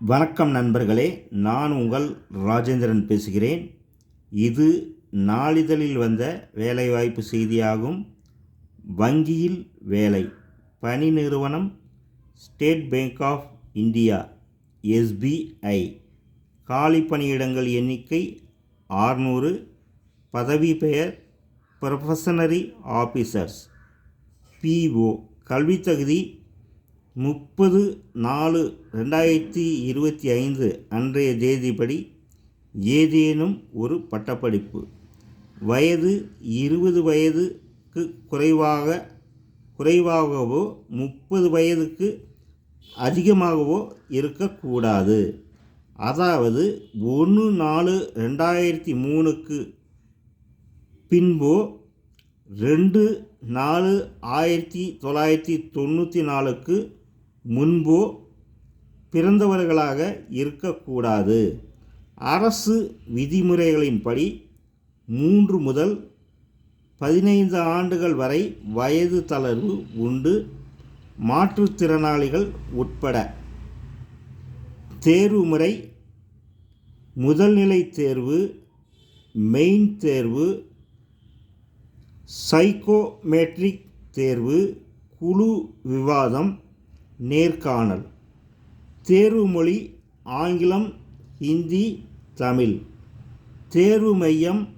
வணக்கம் நண்பர்களே நான் உங்கள் ராஜேந்திரன் பேசுகிறேன். இது நாளிதழில் வந்த வேலைவாய்ப்பு செய்தியாகும் வங்கியில் வேலை பணி நிறுவனம் State Bank of India SBI. காலி பணியிடங்கள் எண்ணிக்கை ஆறுநூறு. பதவி பெயர் ப்ரொஃபஷனரி ஆஃபீஸர்ஸ் பிஓ கல்வித்தகுதி முப்பது நாலு ரெண்டாயிரத்தி இருபத்தி ஐந்து அன்றைய தேதிப்படி ஏதேனும் ஒரு பட்டப்படிப்பு. வயது இருபது வயதுக்கு குறைவாக குறைவாகவோ முப்பது வயதுக்கு அதிகமாகவோ இருக்கக்கூடாது. அதாவது ஒன்று நாலு ரெண்டாயிரத்தி மூணுக்கு பின்போ ரெண்டு நாலு ஆயிரத்தி தொள்ளாயிரத்தி தொண்ணூற்றி நாலுக்கு முன்போ பிறந்தவர்களாக இருக்கக்கூடாது. அரசு விதிமுறைகளின்படி மூன்று முதல் பதினைந்து ஆண்டுகள் வரை வயது தளர்வு உண்டு. மாற்றுத்திறனாளிகள் உட்பட தேர்வு முறை முதல்நிலை தேர்வு மெயின் தேர்வு சைக்கோமெட்ரிக் தேர்வு குழு விவாதம் நேர்காணல். தேர்வு மொழி ஆங்கிலம் ஹிந்தி தமிழ். தேர்வு மையம்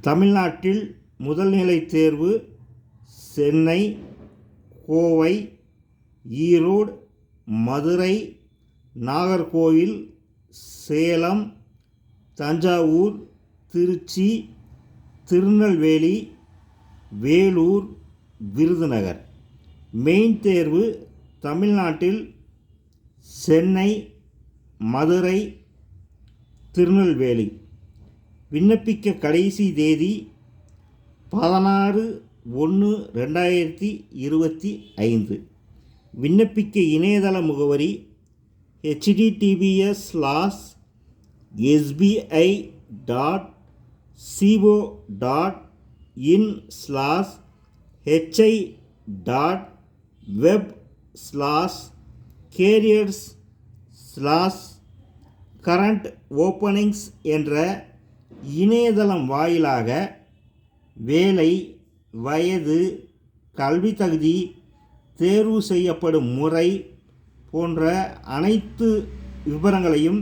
தமிழ்நாட்டில் முதல்நிலை தேர்வு சென்னை கோவை ஈரோடு மதுரை நாகர்கோவில் சேலம் தஞ்சாவூர் திருச்சி திருநெல்வேலி வேலூர் விருதுநகர். மெயின் தேர்வு தமிழ்நாட்டில் சென்னை மதுரை திருநெல்வேலி. விண்ணப்பிக்க கடைசி தேதி பதினாறு ஒன்று ரெண்டாயிரத்தி இருபத்தி ஐந்து. விண்ணப்பிக்க இணையதள முகவரி HTTPS slash SBI dot co dot in slash HI dot web slash careers slash current openings என்ற இணையதளம் வாயிலாக வேலை வயது கல்வி தகுதி தேர்வு செய்யப்படும் முறை போன்ற அனைத்து விவரங்களையும்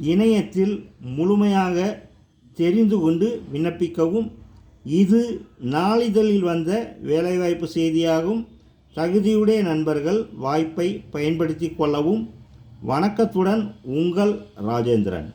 இணையத்தில் முழுமையாக தெரிந்து கொண்டு விண்ணப்பிக்கவும். இது நாளிதழில் வந்த வேலைவாய்ப்பு செய்தியாகும். தகுதியுடைய நண்பர்கள் வாய்ப்பை பயன்படுத்தி கொள்ளவும் வணக்கத்துடன் உங்கள் ராஜேந்திரன்.